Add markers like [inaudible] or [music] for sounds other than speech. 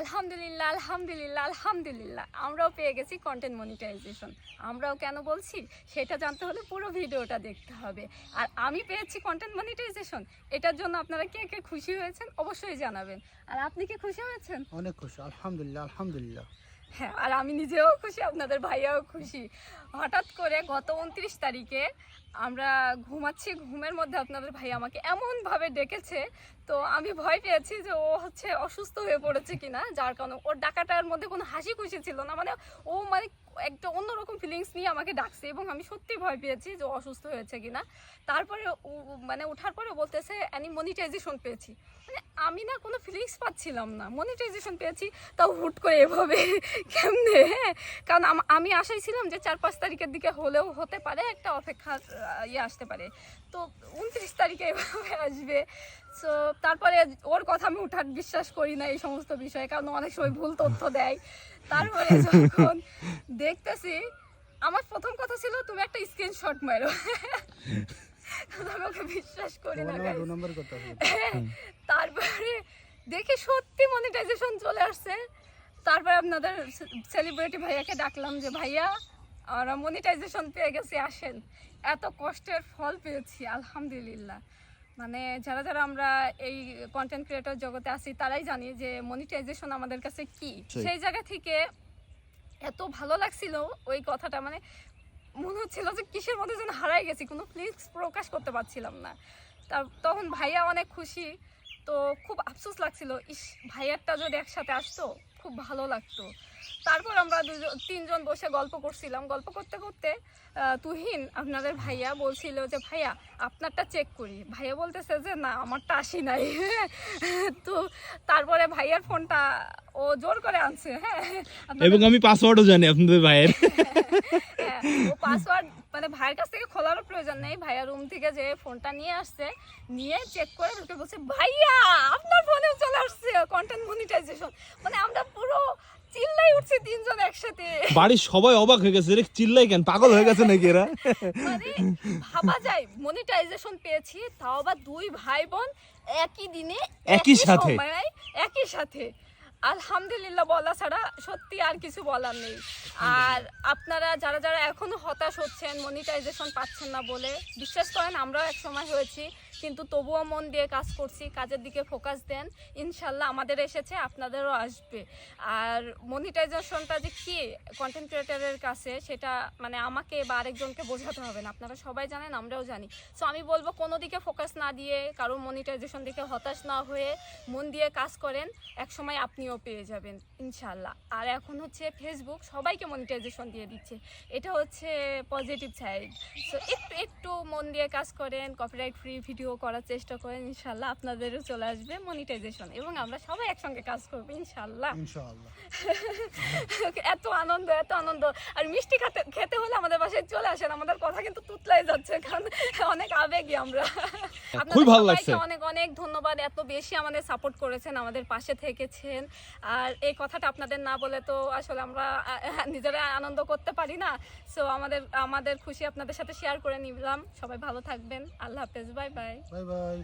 আলহামদুলিল্লাহ আলহামদুলিল্লাহ আলহামদুলিল্লাহ। আমরাও পেয়ে গেছি কন্টেন্ট মনিটাইজেশন আমরাও কেন বলছি? সেটা জানতে হলে পুরো ভিডিওটা দেখতে হবে। আর আমি পেয়েছি কন্টেন্ট মনিটাইজেশন এটার জন্য আপনারা কে কে খুশি হয়েছেন অবশ্যই জানাবেন। আর আপনি কি খুশি হয়েছেন? অনেক খুশি, আলহামদুলিল্লাহ আলহামদুলিল্লাহ। হ্যাঁ আর আমি নিজেও খুশি, আপনাদের ভাইয়াও খুশি। হঠাৎ করে গত উনত্রিশ তারিখে আমরা ঘুমাচ্ছি, ঘুমের মধ্যে আপনাদের ভাই আমাকে এমনভাবে ডেকেছে, তো আমি ভয় পেয়েছি যে ও হচ্ছে অসুস্থ হয়ে পড়েছে কিনা, যার কারণে ওর ডাকাটার মধ্যে কোনো হাসি খুশি ছিল না। মানে ও মানে একটা অন্যরকম ফিলিংস নিয়ে আমাকে ডাকছে এবং আমি সত্যি ভয় পেয়েছি যে অসুস্থ হয়েছে কিনা। তারপরে মানে ওঠার পরে বলতেছে অ্যানি মনিটাইজেশন পেয়েছি। মানে আমি না কোনো ফিলিংস পাচ্ছিলাম না। মনিটাইজেশন পেয়েছি, তাও হুট করে এভাবে। [laughs] কেমনে? হ্যাঁ? কারণ আমি আশাই ছিলাম যে চার পাঁচ তারিখের দিকে হলেও হতে পারে, একটা অপেক্ষা ইয়ে আসতে পারে। তো উনত্রিশ তারিখে এভাবে আসবে। সো তারপরে ওর কথা আমি উঠার বিশ্বাস করি না এই সমস্ত বিষয়ে কারণ অনেক সময় ভুল তথ্য দেয়। তারপরে যখন দেখতেছি আমার প্রথম কথা ছিল তুমি একটা স্ক্রিনশট মারো। আমি বিশ্বাস করি না হবে তারপরে দেখি সত্যি মনিটাইজেশন চলে আসছে। তারপরে আপনাদের সেলিব্রিটি ভাইয়াকে ডাকলাম যে ভাইয়া আমরা মনিটাইজেশন পেয়ে গেছি আসেন। এত কষ্টের ফল পেয়েছি আলহামদুলিল্লাহ। মানে যারা যারা আমরা এই কন্টেন্ট ক্রিয়েটর জগতে আছি তারাই জানি যে মনিটাইজেশন আমাদের কাছে কি সেই। জায়গা থেকে এত ভালো লাগছিল ওই কথাটা মানে মনে হচ্ছিল যে কিসের মধ্যে যেন হারাই গেছি কোনো ফিলিংস প্রকাশ করতে পারছিলাম না তা তখন ভাইয়া অনেক খুশি তো খুব আফসোস লাগছিল ইস ভাইয়ারটা যদি একসাথে আসতো খুব ভালো লাগতো। তারপর আমরা দুজন তিনজন বসে গল্প করছিলাম। গল্প করতে করতে তুহিন আপনাদের ভাইয়া বলছিল যে ভাইয়া আপনারটা চেক করি। ভাইয়া বলতেছে যে না আমারটা আসি নাই। [laughs] তো তারপরে ভাইয়ার ফোনটা ও জোর করে আনছে। হ্যাঁ এবং আমি পাসওয়ার্ডও জানি আপনাদের ভাইয়ের। [laughs] হ্যাঁ, ও পাসওয়ার্ড মানে ভাইয়ের কাছ থেকে খোলারও প্রয়োজন নেই। ভাইয়া রুম থেকে যে ফোনটা নিয়ে আসছে নিয়ে চেক করে ঢুকে বলছে ভাইয়া আপনার ফোনে চলে আসছে কন্টেন্ট মনিটাইজেশন মানে আমরা পুরো চিল্লাই উঠছি তিনজন একসাথে। বাড়ির সবাই অবাক হয়ে গেছে রে চিল্লাই কেন? পাগল হয়ে গেছে নাকি এরা? মানে ভাবা যায় মনিটাইজেশন পেয়েছি তাও আবার দুই ভাই বোন একই দিনে একই সাথে। একই সাথে। আলহামদুলিল্লাহ বলা ছাড়া সত্যি আর কিছু বলার নেই। আর আপনারা যারা যারা এখনও হতাশ হচ্ছেন মনিটাইজেশন পাচ্ছেন না বলে বিশ্বাস করেন আমরাও এক সময় হয়েছি। কিন্তু তবুও মন দিয়ে কাজ করছি, কাজের দিকে ফোকাস দেন, ইনশাল্লাহ আমাদের এসেছে, আপনাদেরও আসবে। আর মনিটাইজেশনটা যে কি কন্টেন্ট ক্রিয়েটারের কাছে, সেটা মানে আমাকে বা আরেকজনকে বোঝাতে হবে না, আপনারা সবাই জানেন, আমরাও জানি। সো আমি বলব, কোনো দিকে ফোকাস না দিয়ে কারোর মনিটাইজেশন দিকে হতাশ না হয়ে মন দিয়ে কাজ করেন এক সময় আপনিও পেয়ে যাবেন, ইনশাল্লাহ। আর এখন হচ্ছে ফেসবুক সবাইকে মনিটাইজেশন দিয়ে দিচ্ছে। এটা হচ্ছে পজিটিভ সাইড সো একটু একটু মন দিয়ে কাজ করেন কপিরাইট ফ্রি ভিডিও করার চেষ্টা করেন ইনশাল্লাহ আপনাদেরও চলে আসবে মনিটাইজেশন এবং আমরা সবাই একসঙ্গে কাজ করব ইনশাল্লাহ। ইনশাআল্লাহ [laughs] এত আনন্দ এত আনন্দ। আর মিষ্টি খেতে খেতে হলে আমাদের চলে আসেন আমাদের কথা কিন্তু তুতলাই যাচ্ছে কারণ অনেক আবেগী আমরা। খুবই ভালো লাগছে। অনেক অনেক ধন্যবাদ এত বেশি আমাদের সাপোর্ট করেছেন আমাদের পাশে থেকেছেন। আর এই কথাটা আপনাদের না বলে তো আসলে আমরা নিজেরা আনন্দ করতে পারি না। সো আমাদের আমাদের খুশি আপনাদের সাথে শেয়ার করে নিলাম। সবাই ভালো থাকবেন। আল্লাহ হাফেজ। Bye bye bye bye